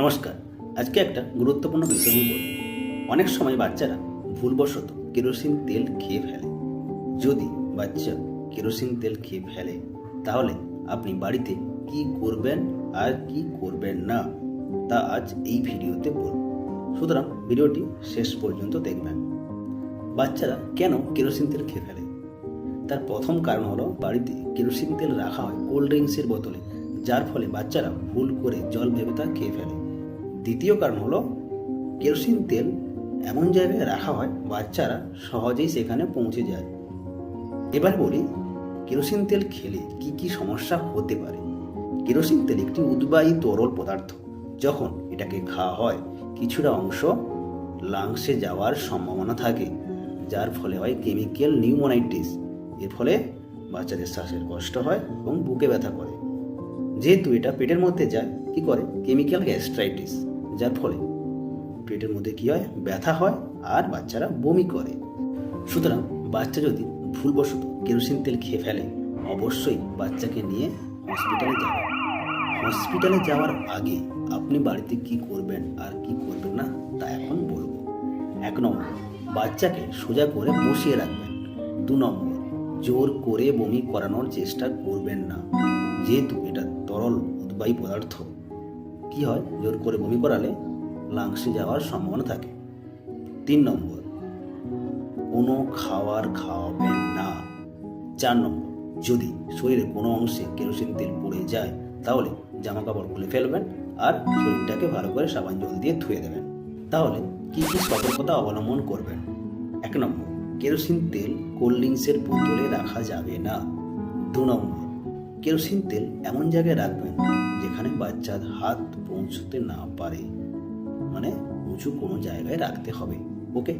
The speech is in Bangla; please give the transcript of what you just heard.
নমস্কার। আজকে একটা গুরুত্বপূর্ণ বিষয় নিয়ে বলব। অনেক সময় বাচ্চারা ভুলবশত কেরোসিন তেল খেয়ে ফেলে। যদি বাচ্চা কেরোসিন তেল খেয়ে ফেলে, তাহলে আপনি বাড়িতে কি করবেন আর কি করবেন না, তা আজ এই ভিডিওতে বলব। সুতরাং ভিডিওটি শেষ পর্যন্ত দেখবেন। বাচ্চারা কেন কেরোসিন তেল খেয়ে ফেলে? তার প্রথম কারণ হলো বাড়িতে কেরোসিন তেল রাখা হয় কোল্ড ড্রিঙ্কসের বোতলে যার ফলে বাচ্চারা ভুল করে জল ভেবে তা খেয়ে ফেলে। দ্বিতীয় কারণ হলো কেরোসিন তেল এমন জায়গায় রাখা হয় বাচ্চারা সহজেই সেখানে পৌঁছে যায়। এবার বলি, কেরোসিন তেল খেলে কি কি সমস্যা হতে পারে? কেরোসিন তেল একটি উদ্বায়ী তরল পদার্থ, যখন এটাকে খাওয়া হয়, কিছুটা অংশ লাংসে যাওয়ার সম্ভাবনা থাকে, যার ফলে হয় কেমিক্যাল নিউমোনাইটিস। এর ফলে বাচ্চাদের শ্বাসের কষ্ট হয় এবং বুকে ব্যথা করে। যেহেতু এটা পেটের মধ্যে যায়, কি করে? Chemical gastritis. যার ফলে পেটের মধ্যে কি হয়? ব্যথা হয় আর বাচ্চারা বমি করে। সুতরাং বাচ্চা যদি ভুলবশত কেরোসিন তেল খেয়ে ফেলে, অবশ্যই বাচ্চাকে নিয়ে হসপিটালে যাবে হসপিটালে যাওয়ার আগে আপনি বাড়িতে কি করবেন আর কি করবেন না, তা এখন বলব। এক নম্বর, বাচ্চাকে সোজা করে বসিয়ে রাখবেন। দু নম্বর, জোর করে বমি করানোর চেষ্টা করবেন না। যেহেতু এটা তরল উদ্বায়ী পদার্থ কি হয়? জোর করে বমি করালে লাংসে যাওয়ার সম্ভাবনা থাকে। তিন নম্বর, কোনো খাবার খাওয়াবেন না। চার নম্বর, যদি শরীরে কোনো অংশে কেরোসিন তেল পড়ে যায়, তাহলে জামা কাপড় খুলে ফেলবেন আর শরীরটাকে ভালো করে সাবান জল দিয়ে ধুয়ে দেবেন। তাহলে কি কি সতর্কতা অবলম্বন করবেন? এক নম্বর, কেরোসিন তেল কোল্ড ড্রিঙ্কসের বোতলে রাখা যাবে না। দু নম্বর, কেরোসিন তেল এমন জায়গায় রাখবেন বাচ্চার হাত পৌঁছতে না পারে মানে উঁচু কোনো জায়গায় রাখতে হবে। ওকে